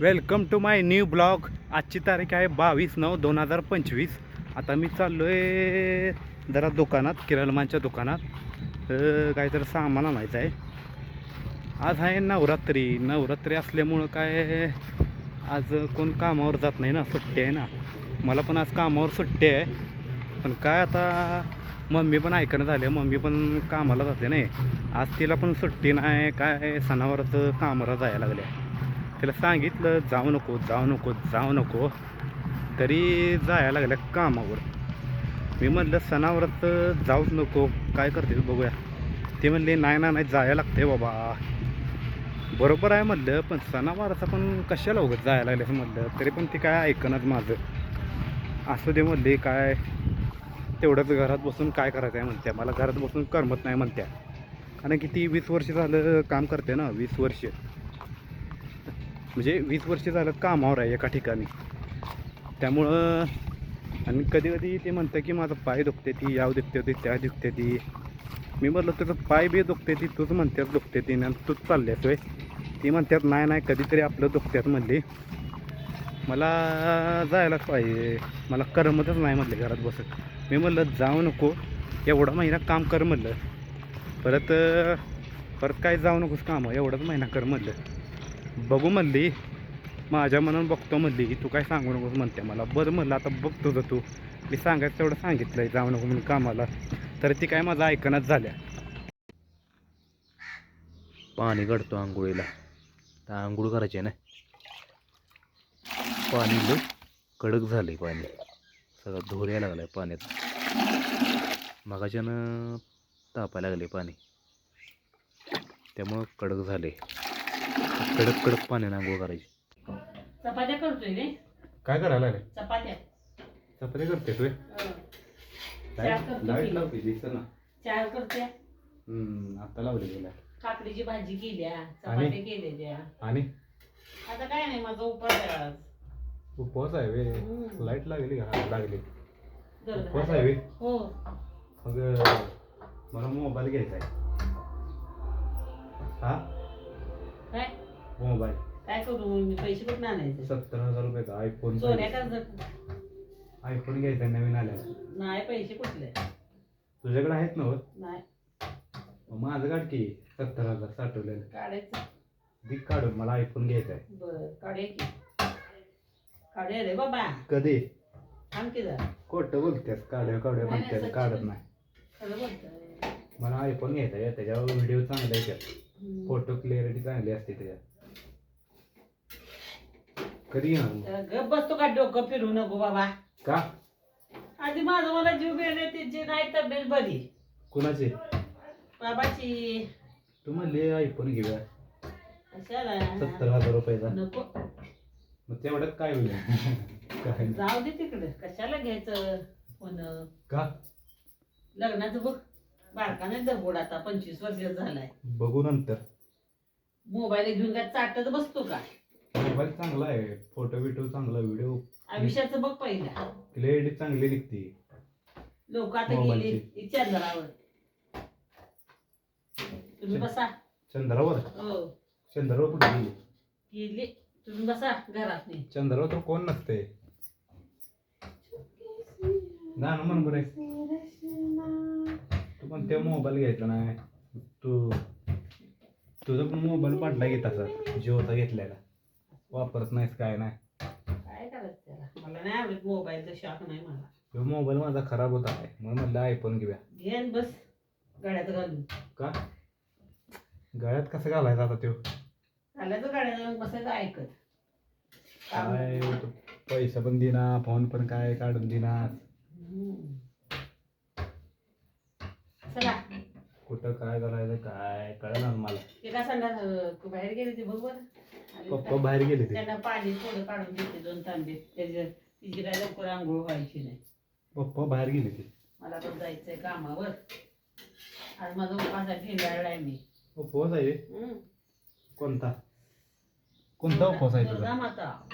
Welcome to my new blog. आजची तारीख आहे बावीस नऊ दोन हजार पंचवीस. आता मी चाललो आहे जरा दुकानात किराणमांच्या दुकानात. काहीतरी सामान आणायचं आहे. आज आहे नवरात्री. नवरात्री असल्यामुळं काय आज कोण कामावर जात नाही ना सुट्टी आहे ना. मला पण आज कामावर सुट्टी आहे. पण काय आता मम्मी पण ऐकणं झाली मम्मी पण कामाला जाते नाही. आज तिला पण सुट्टी नाही. काय सणावरच कामाला जायला लागल्या. तिला सांगितलं जाऊ नको जाऊ नको जाऊ नको. तरी जायला लागल्या कामावर. मी म्हटलं सणावरत जाऊच नको. काय करते बघूया. ते म्हणले नाही ना नाही जायला लागते बाबा. बरोबर आहे म्हणलं पण सणावाराचा पण कशाला उगत जायला लागलं असं म्हणलं तरी पण ती काय ऐकणच माझं. असू दे म्हणले काय? तेवढंच घरात बसून काय करायचं आहे म्हणत्या. मला घरात बसून करमत नाही म्हणत्या. कारण की ती वीस वर्ष झालं काम करते ना वीस वर्ष. म्हणजे वीस वर्ष झालं कामावर आहे एका ठिकाणी. त्यामुळं आणि कधी कधी ते म्हणतं की माझं पाय दुखते ती याव दुखते ती त्या दुखते ती. मी म्हटलं तुझं पाय बी दुखते ती तूच म्हणतात दुखते ती आणि तूच चालल्यास होय. ती म्हणतात नाही नाही कधीतरी आपलं दुखत्यात म्हणली. मला जायलाच पाहिजे. मला करमतच नाही म्हटलं घरात बसत मी म्हणलं जाऊ नको. एवढा महिना काम कर म्हणलं. परत परत काय जाऊ नकोस काम. एवढाच महिना कर म्हणलं. बघू म्हणली. माझ्या मनानं बघतो म्हणली तू काय सांगू नकोस म्हणते मला. बरं म्हणलं आता बघतो जर तू. मी सांगायचं तेवढं सांगितलं आहे जाऊ नको म्हणून कामाला. तर ती काय माझं ऐकणच झाल्या. पाणी गडतो आंघोळीला. तर आंघोळ करायची आहे ना. पाणी लय कडक झालं आहे पाणी. सगळं धोर यायला लागलं आहे पाण्यात. मगाच्यानं तापायला लागले पाणी. त्यामुळं कडक झाले कडक कडक पाण्यानं आंघोळ करायची. चपात्या करतोय रे. काय करायला लागले? चपात्या. चपाती करते तू. हं. करतो लाइट की. लावते दिसतं ना. चहा करते. हम्म, आता लावली गेला काकडीची भाजी केल्या चपात्या केलेल्या. आणि? आता काय नाही माझा उपास आहे आज. उपवास आहे वे. लाइट लागली का? लागली. उपवास झालं. आहे वे हो. मग मला मोबाईल घ्यायचा आहे. हा? मोबाईल. काय करू? मी पैसे कुठून आणायचे? सत्तर हजार रुपयाचा आयफोन चोऱ्या आयफोन घ्यायचा नवीन आल्या नाही पैसे कुठले? तुझ्याकडे आहेत ना हो? नाही. मग माझं काढ की सत्तर हजार साठवलेलं. काढायचं. दिक काढून मला आयफोन घ्यायचा आहे बर काढूया की. काढूया रे बाबा. कधी? थांब की जरा. खोट बोलतेस काढ्या काढ्या नाही, म्हणतेस सच्ची काढत बोल. नाही. खरं बोलतोय. मला आयफोन घ्यायचा आहे त्याच्यावर व्हिडिओ चांगले येतात हम्म. फोटो क्लिअरिटी चांगली असते त्याच्यात. कधी येणार गप बसतो का डोकं फिरू नको बाबा? का? आधी माझं मला जीव गेले तिची नाही तब्येत बरी. कुणाचे? बाबाची. तू म्हणले आयफोन घेऊया कशाला? सत्तर हजार रुपयाचा नको. मग तेवढ्यात काय होईल? काय जाऊ दे तिकडे. कशाला घ्यायचं पण का? लग्नाचं बघ. बारकाने दगोड आता पंचवीस वर्ष झालाय. बघू नंतर. मोबाईल घेऊन काय चाटत बसतो का? मोबाईल चांगला आहे फोटो बिटो चांगला व्हिडिओ आयुष्याचं बघ पहिला क्लिअरिटी चांगली निघते. लोक आता मोबाईलची. चंद्रावर. तुम्ही बसा. चंद्रावर? हो. चंद्रावर कुठे गेली? गेली. तुम्ही बसा घरात नाही चंद्रावर तर कोण नसते. गाणं म्हण बरं. तू पण ते मोबाईल घ्यायचा नाही. तू तुझा पण मोबाईल पडला की तसा जिओचा घेतलेला. वापरत नाहीस काय नाही. काय करायचं त्याला? मला नाही आवडत मोबाईलचा शॉक नाही मला. तो मोबाईल माझा खराब होता. आहे म्हणून म्हणलं आयफोन घेऊया. घेन बस. गाड्यात घालून. का? गळ्यात कसं घालायचा आता तो घालायचं गाड्यात घालून बसायचं ऐकत. काम. काय तो पैसा पण दिना फोन पण काय काढून दिना. हम्म. चला. कुठं काय करायचं काय कळणार मला. काय सांगा बाहेर गेले ते आणि पप्पा बाहेर गेले ते. त्यांना पाणी थोडं काढून देते दोन तांबे. त्याच्या तिची काय लवकर आंघोळ व्हायची नाही. पप्पा बाहेर गेले ते. मला पण जायचंय कामावर. आज माझा उपास ठेंगाळला आहे मी. उपवास आहे? हम्म. कोणता? कोणता उपवास आहे दुर्गा तुझा माता.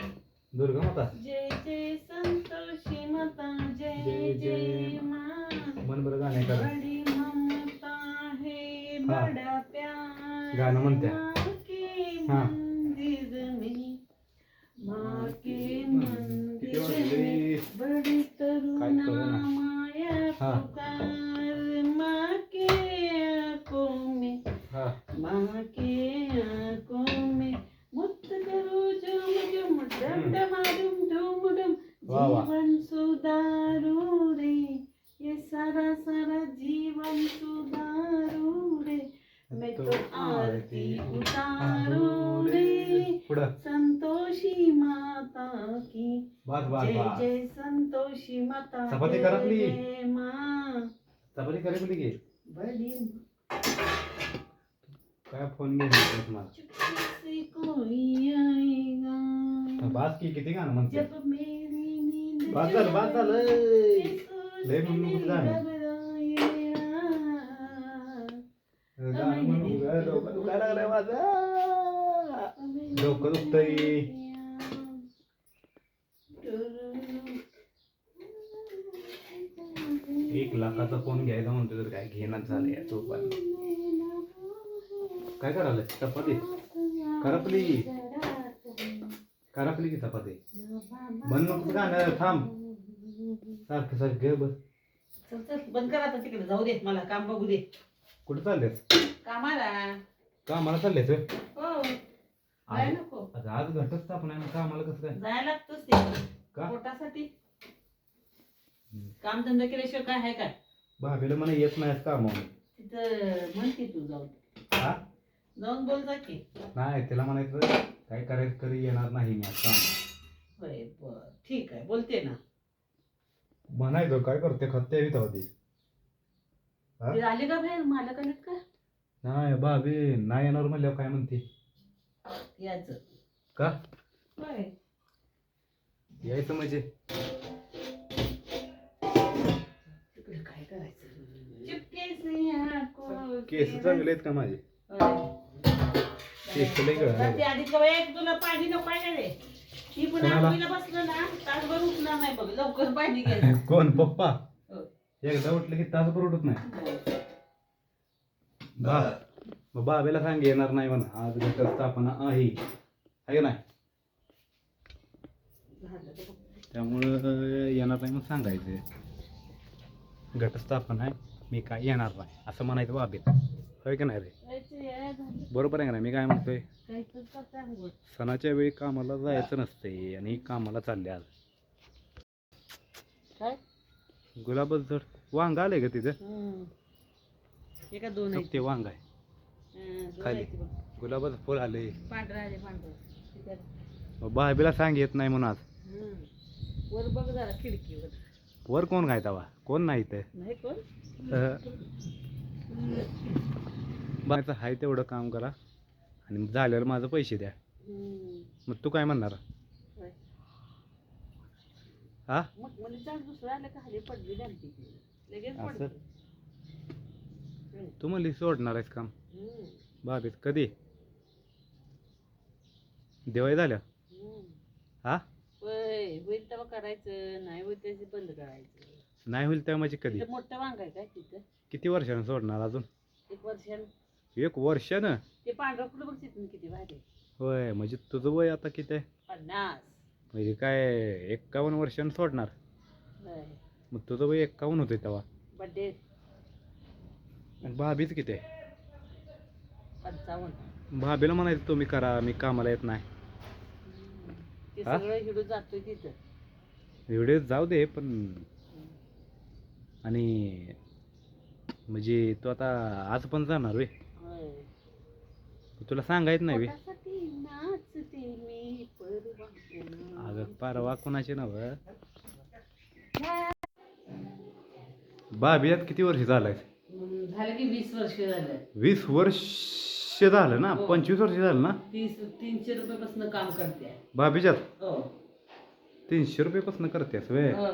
दुर्गा माता? जय जय संतोषी माता जय जय जय जय मा. मन बरं गाणे कर बड़ी ममता है. बड़ा प्यार गाणं म्हणते. के हा. संतोषी माता की। जय जय संतोषी माता चपाती करा माँ। चपाती करे बोली की। बड़ी काय फ़ोन घेऊन तुम्हाला चुपके से कोई आएगा। बस की किती गाणं म्हणते जब मेरी नींद बस झालं, बस झालं. लय म्हणून नको गाणं. गाणं म्हणून डोकं दुखायला लागलंय माझं डोकं दुखतंय एक लाखाचा फोन घ्यायचा म्हणतो तर काय घेणार झालंय तो पण काय करायला चपाती? करपली. करपली की चपाती? बंद नको गाणं थांब. सारखं सारखं बस. चल चल बंद कर आता तिकडे. जाऊ दे मला काम बघू दे. कुठे चाललेस? कामाला. कामाला चाललेस? हो. जाय आज नको. आज- आज घटच स्थापना आहे ना कामाला कसं काय? जायला लागतच ते. का? पोटासाठी. काम धंदा केल्याशिवाय काय आहे काय? भाभीला मला येत नाही कामावर. तिथं म्हणते तू जाऊन. हा? जाऊन बोल जा की. नाही तिला म्हणायचं काय करायचं करी येणार नाही मी काम होय बर. ठीक आहे बोलते ना. म्हणायचं काय करते? खत्ते हवी तेव्हा ती हा? ते आले का बाहेर? मालक आलेत का? नाही भाभी नाही येणार म्हणल्यावर काय म्हणते? याच का? होय. यायचं म्हणजे? तिकडे काय करायचं? चुपके से आंखों केस के चांगले आहेत का माझे. केस लय. जाते आधी कवय तुला पाणी नको आहे का रे? ती पण कोणाला? बसलं ना तासभर उठणार नाही बघ लवकर पाणी घ्यायचं कोण? पप्पा? हो. एकदा उठलं की तासभर उठत नाही. बा. मग बाबेला सांग येणार नाही म्हणा. आज घट स्थापना आहे. आहे का नाही? त्यामुळं येणार नाही मग सांगायचं घटस्थापना आहे मी काय येणार नाही असं म्हणायचं बाबेत होय की नाही रे? बरोबर आहे का नाही? मी काय म्हणतोय? सणाच्या वेळी कामाला जायचं नसते आणि कामाला चालले आज. काय? गुलाबच जर वांग आलंय का तिथं? ते वांग आहे. खाली. गुलाबाचं फुल आले पांढरं आले पांढरं. सांग येत नाही म्हणून आज. वर बघ जरा खिडकीवर. वर कोण काय तवा कोण नाही कोण? बायचं आहे तेवढं काम करा. आणि झाल्यावर माझं पैसे द्या. मग तू काय म्हणणार? होय. हा डालती ती. तू म्हणली सोडणार आहेस काम. बाबीत कधी? दिवाळी झाल्या? हं. होईल तेव्हा करायचं नाही होईल त्याची बंद करायचं. नाही होईल तेव्हा माझी कधी? तिथं मोठं वांग आहे काय तिथं? किती वर्षानं सोडणार अजून? एक वर्षान. एक वर्षानं? ते पांढरं फुलं बघ तिथून किती भारी होय म्हणजे तुझं वय आता किती आहे? पन्नास. म्हणजे काय एक्कावन्न वर्षानं सोडणार. मग तुझं वय एक्कावन्न होतं तेव्हा. बड्डे. आणि भाभीच किती आहे? पंचावन्न. भाभीला म्हणायचं तुम्ही करा मी कामाला येत नाही. ते हा? सगळं हिडू जातोय तिथं. व्हिडिओ जाऊ दे पण आणि म्हणजे तू आता आज पण जाणार वे होय. तुला सांगायचं नाही वे पोटासाठी नाचते मी परवा अगं परवा कोणाचे नाव? भाभी आता किती वर्ष झालाय? झालं की वीस वर्ष झालं. वीस वर्ष झालं ना? हो. पंचवीस वर्ष झालं ना? तीस तीनशे रुपयापासून काम करते. भाभीच्यात हो. तीनशे रुपयेपासून करतेस वे हो.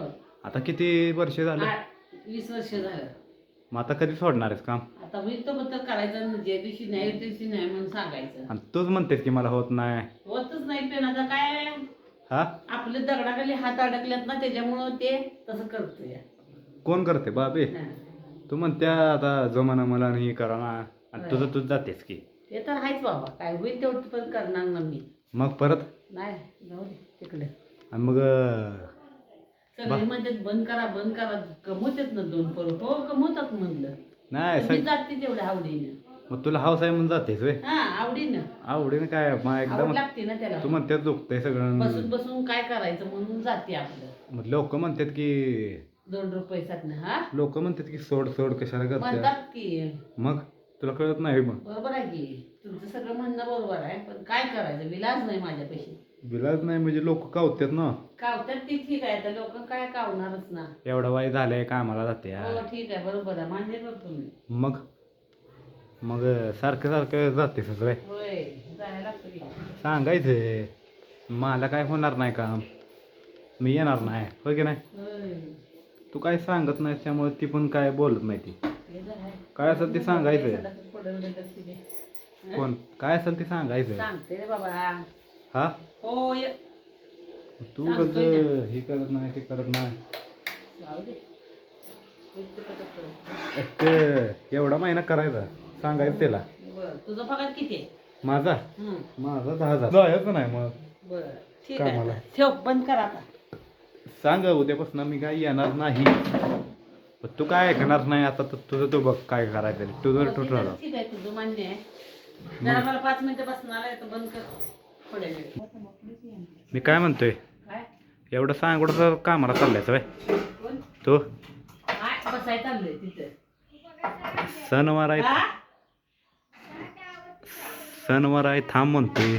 आता किती वर्ष झालं? आठ वीस वर्ष झालं. मग आता कधी सोडणार आहेस काम? आता होईल तो बद्दल करायचं ज्या दिवशी नाही त्या दिवशी नाही म्हणून सांगायचं. आणि तूच म्हणतेस की मला होत नाही. होतच नाही पण आता काय? हा? आपले दगडाखाली हात अडकल्यात ना त्याच्यामुळं ते तसं करतोय. कोण करते? बाबे हा. तू म्हणत्या आता जमाना मला नाही करा ना. आणि तुझं तूच जातेस की. ते तर आहेच बाबा. काय होईल तेवढं पण करणार ना मी. मग परत? नाही जाऊ दे तिकडे. आणि मग सगळे म्हणतात बंद करा बंद करा. कमवतात ना दोन पोरं. हो कमवतात म्हणलं. नाही मी सग जाते तेवढ्या आवडीनं. मग तुला हाऊस आहे म्हणून जातेस वे हा आवडीनं. आवडीनं काय? मग आवड एकदम लागते ना त्याला. तू म्हणतेस दुखतंय सगळं. बसून बसून काय करायचं म्हणून जाते आपलं. मग लोक म्हणतात की दोन रुपये ना हा? लोक म्हणतात की सोड सोड कशाला करते म्हणतात की. मग? तुला कळत नाही मग? बरोबर आहे की. तुमचं सगळं म्हणणं बरोबर आहे पण काय करायचं? विलाज नाही माझ्यापाशी. बिलाच नाही म्हणजे लोक कावतात ना? कावतात ती ठीक आहे तर लोक काय कावणारच ना. एवढा वाय झालंय कामाला जाते हो ठीक आहे बरोबर आहे. मान्य करतो मी. मग? मग सारखं सारखं जाते सगळे. होय जायला लागतं की. सांगायचं मला काय होणार नाही काम. मी येणार नाही. हो की नाही? होय. तू काय सांगत नाही त्यामुळे ती पण काय बोलत नाही ती. काय असेल ते सांगायचं सदाचं पडलं तर तिथे. हं? कोण? काय असेल ते सांगायचं सांगते रे बाबा. हा? हो तू कसं हे करत नाही ते करत नाही? ते एवढा महिना करायचा सांगायचं त्याला. तुझं पगार किती आहे? माझा? माझा दहा हजार. जायचं नाही मग. बरं ठीक आहे. कामाला. ठेव बंद कर आता. सांग उद्यापासून मी काय येणार नाही. पण तू काय ऐकणार नाही आता तर तुझं तू बघ काय करायचं ते. ठरव ठीक आहे तुझं मान्य आहे. जरा मला पाच मिनिटं बसणार आहे तर बंद कर. थोड्या वेळ मी काय म्हणतोय? काय? एवढं सांग एवढं तर कामाला चाललायचं बाय तो? काय? चाललंय तिथं. सणवार आहे? सणवार आहे थांब म्हणतोय.